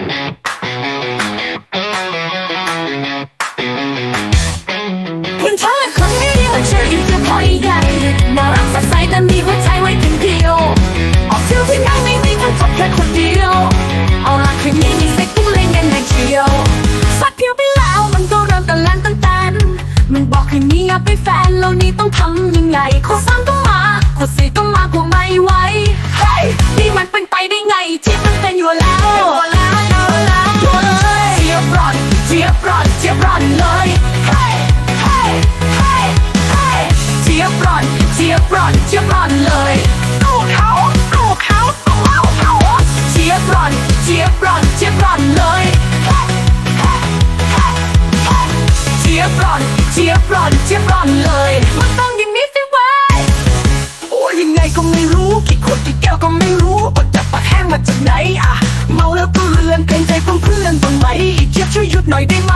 เพียงเธอและคนเดียวเธออยู่เพียงพออีกอย่น่ารักสดใสแต่มีหัวใจไว้เพียงเดียวออกเที่ยวที่ไหนไม่มีเธอบแค่คนเดียว เอาล่ะคืนนี้มีเซ็กต้องเล่นกันในเชียวสักเพียวไปแล้วมันก็เริ่มตะแลนตั้งแต่มันบอกให้มีอยากเป็นแฟนแล้วนี่ต้องทำยังไงข้อสามต้องมาข้อสี่ต้องมากกว่าไม่ไหวเฮ้ยนี่มันเป็นไปได้ น้อนเลยเฮ้ยเฮ้ยเฮ้ยเฮ้ยเจียบร้อนเจียบร้อนเจียบร้อนเลยกูเขากูเขากูเขาเขาเจียบร้อนเจียบร้อนเจียบร้อนเลยเทียบร้อนเจียบร้อนเจียบร้อนเลยมันต้องอย่างนี้สิเว้ยโอ้ยยังไงก็ไม่รู้กี่ขวดกี่แก้วก็ไม่รู้อดจับปากแห้งมาจากไหนอะเมาแล้วก็เลือนเกรงใจเพื่อนเพื่อนบ้างไหมเจี๊ยบช่วยหยุดหน่อยได้ไหม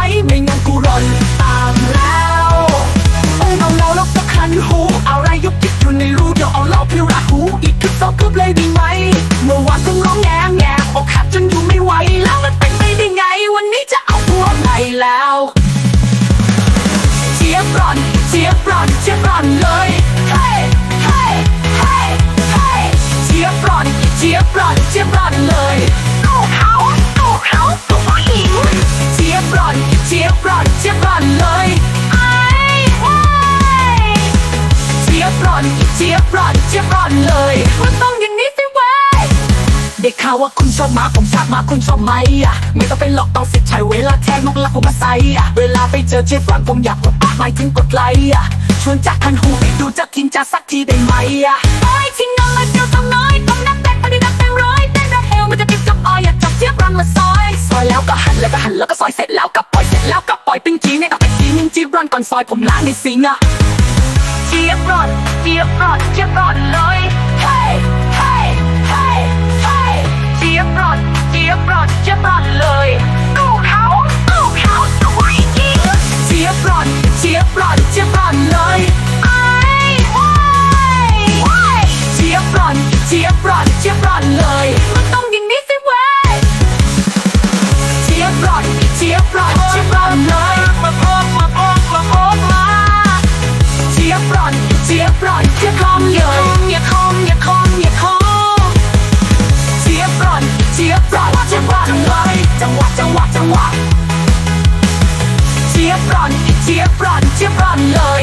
เจี๊ยบรอนเจี๊ยบรอนเจี๊ยบรอนเลยเฮ้ยเฮ้ยเฮ้ยเฮ้ยเจี๊ยบรอนเจี๊ยบรอนเจี๊ยบรอนเลยกูเขากูเขากูผู้หญิงเจี๊ยบรอนเจี๊ยบรอนเจี๊ยบรอนเลยไอ้เว้ยเจี๊ยบรอนเจี๊ยบรอนเจี๊ยบรอนเลยมันต้อง ข่าวว่าคุณชอบหมาผมทราบมาคุณชอบไหมอะไม่ต้องเป็นหลอกต้องสิใช้เวลาแทนลูกหลักผมมาใส่อะเวลาไปเจอเจ๊ฟังผมอยากกดอะหมายถึงกดไลค์อะชวนจากคันหูไปดูจะกินจะสักทีได้ไหมอะโอ้ยทิ้งน้องมาเดียวต้องน้อยต้องนับแบงค์พอดีนับแบงค์ร้อยเต้นระเฮลมันจะติดกับออยอยากจับเจี๊ยบรังมาซอยซอยแล้วก็หันแล้วก็หันแล้วก็ซอยเสร็จแล้วก็ปล่อยเสร็จแล้วก็ปล่อยปิ้งจีเนี่ยกับไปจีนึงจีบรันก่อนซอยผมล้างในซิงอะเจี๊ยบร้อนเจี๊ยบร้อนเจี๊ยบร้อน จี๊ยบร้อนเจี๊ยบร้อนเจี๊ยบร้อนเลยอย่าคอมอย่าคอมอย่าคอมเจี๊ยบร้อนเจี๊ยบร้อนเจี๊ยบร้อนเลยจังหวะจังหวะจังหวะเจี๊ยบร้อนเจี๊ยบร้อนเจี๊ยบร้อนเลย